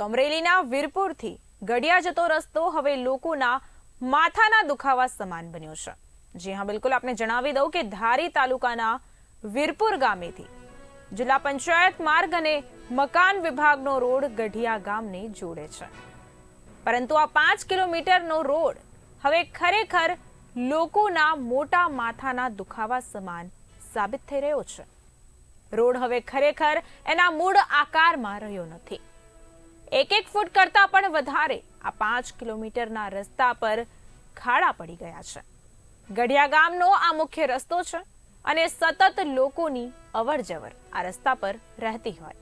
તો અમરેલીના વીરપુરથી ગઢિયા જતો રસ્તો હવે લોકોના માથાના દુખાવા સમાન બન્યો છે. જી હા, બિલકુલ આપને જણાવી દઉં કે ધારી તાલુકાના વીરપુર ગામેથી જિલ્લા પંચાયત માર્ગ અને મકાન વિભાગનો રોડ ગઢિયા ગામને જોડે છે. પરંતુ આ પાંચ કિલોમીટરનો રોડ હવે ખરેખર લોકોના મોટા માથાના દુખાવા સમાન સાબિત થઈ રહ્યો છે. રોડ હવે ખરેખર એના મૂળ આકારમાં રહ્યો નથી. એક એક ફૂટ કરતાં પણ વધારે આ પાંચ કિલોમીટરના રસ્તા પર ખાડા પડી ગયા છે. ગઢિયા ગામનો આ મુખ્ય રસ્તો છે અને સતત લોકોની અવર જવર આ રસ્તા પર રહેતી હોય.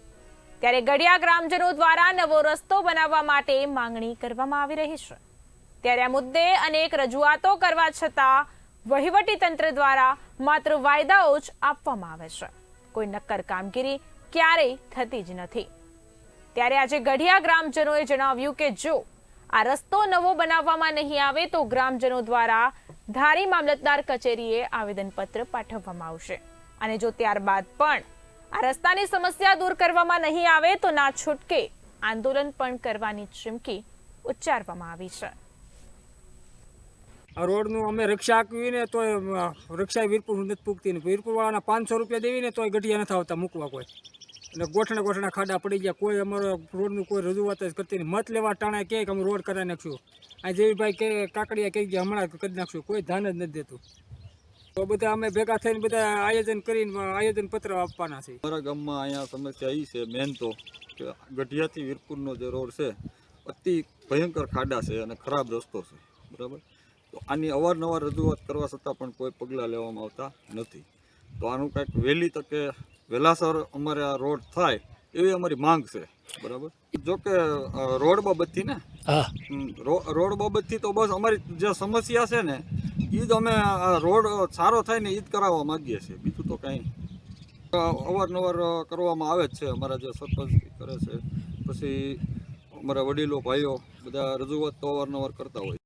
ત્યારે ગઢિયા ગ્રામજનો દ્વારા નવો રસ્તો બનાવવા માટે માંગણી કરવામાં આવી રહી છે. ત્યારે આ મુદ્દે અનેક રજૂઆતો કરવા છતાં વહીવટી તંત્ર દ્વારા માત્ર વાયદાઓ જ આપવામાં આવે છે. કોઈ નક્કર કામગીરી ક્યારેય થતી જ નથી. ત્યારે આજે ગઢિયા ગ્રામજનોએ જણાવ્યું કે જો આ રસ્તો નવો બનાવવામાં નહીં આવે તો ગ્રામજનો દ્વારા ધારી મામલતદાર કચેરીએ આવેદનપત્ર પાઠવવામાં આવશે. અને જો ત્યારબાદ પણ આ રસ્તાની સમસ્યા દૂર કરવામાં નહીં આવે તો ના છૂટકે આંદોલન પણ કરવાની ચીમકી ઉચ્ચારવામાં આવી છે. આ રોડનું અમે રિક્ષા આપવી ને તોય રિક્ષા વીરપુર નથી પૂગતી ને વીરપુરવાળાના પાંચસો રૂપિયા દેવી ને તોય ગઢિયા નથી આવતા મૂકવા કોઈ. અને ગોઠણા ગોઠણા ખાડા પડી ગયા. કોઈ અમારો રોડનું કોઈ રજૂઆત જ કરતી નહીં. મત લેવા ટાણા કહે કે અમે રોડ કરાવી નાખશું આ જેવીભાઈ કે કાકડિયા કહી ગયા, હમણાં કરી નાખશું કોઈ ધ્યાન જ નથી દેતું. તો બધા અમે ભેગા થઈને બધા આયોજન કરીને, આયોજન પત્ર આપવાના છે. અમારા ગામમાં અહીંયા સમસ્યા એ છે મેન તો કે ગઢિયાથી વીરપુરનો જે રોડ છે, અતિ ભયંકર ખાડા છે અને ખરાબ રસ્તો છે. બરાબર? તો આની અવારનવાર રજૂઆત કરવા છતાં પણ કોઈ પગલાં લેવામાં આવતા નથી. તો આનું કાંઈક વહેલી તકે વહેલાસર અમારે આ રોડ થાય એવી અમારી માંગ છે. બરાબર? જો કે રોડ બાબતથી ને રોડ બાબતથી તો બસ અમારી જે સમસ્યા છે ને એ જ અમે આ રોડ સારો થાય ને એ જ કરાવવા માંગીએ છીએ. બીજું તો કાંઈ અવારનવાર કરવામાં આવે જ છે અમારા જે સરપંચ કરે છે. પછી અમારા વડીલો ભાઈઓ બધા રજૂઆત તો અવારનવાર કરતા હોય